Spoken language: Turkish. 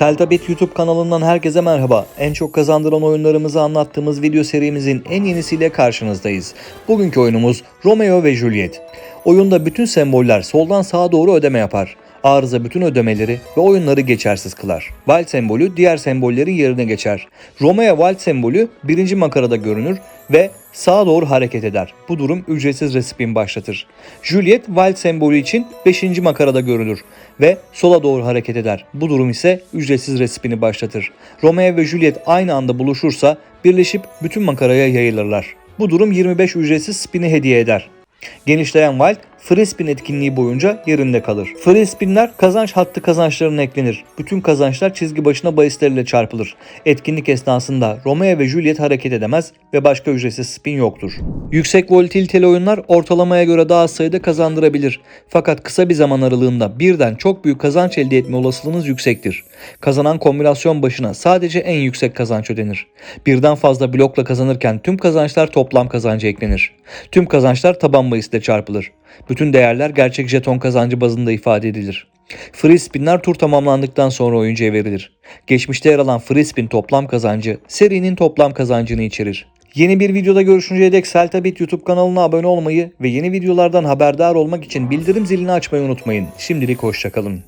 Seltabit YouTube kanalından herkese merhaba. En çok kazandıran oyunlarımızı anlattığımız video serimizin en yenisiyle karşınızdayız. Bugünkü oyunumuz Romeo ve Juliet. Oyunda bütün semboller soldan sağa doğru ödeme yapar. Arıza bütün ödemeleri ve oyunları geçersiz kılar. Wild sembolü diğer sembollerin yerine geçer. Romeo Wild sembolü birinci makarada görünür ve sağa doğru hareket eder. Bu durum ücretsiz respin başlatır. Juliet Wild sembolü için 5. makarada görülür ve sola doğru hareket eder. Bu durum ise ücretsiz respini başlatır. Romeo ve Juliet aynı anda buluşursa birleşip bütün makaraya yayılırlar. Bu durum 25 ücretsiz spini hediye eder. Genişleyen Wild, Free Spin etkinliği boyunca yerinde kalır. Free Spin'ler kazanç hattı kazançlarına eklenir. Bütün kazançlar çizgi başına bahislerle çarpılır. Etkinlik esnasında Romeo ve Juliet hareket edemez ve başka ücretsiz spin yoktur. Yüksek volatiliteli oyunlar ortalamaya göre daha az sayıda kazandırabilir. Fakat kısa bir zaman aralığında birden çok büyük kazanç elde etme olasılığınız yüksektir. Kazanan kombinasyon başına sadece en yüksek kazanç ödenir. Birden fazla blokla kazanırken tüm kazançlar toplam kazanca eklenir. Tüm kazançlar taban bahisle çarpılır. Bütün değerler gerçek jeton kazancı bazında ifade edilir. Free spinler tur tamamlandıktan sonra oyuncuya verilir. Geçmişte yer alan free spin toplam kazancı serinin toplam kazancını içerir. Yeni bir videoda görüşünceye dek Seltabit YouTube kanalına abone olmayı ve yeni videolardan haberdar olmak için bildirim zilini açmayı unutmayın. Şimdilik hoşçakalın.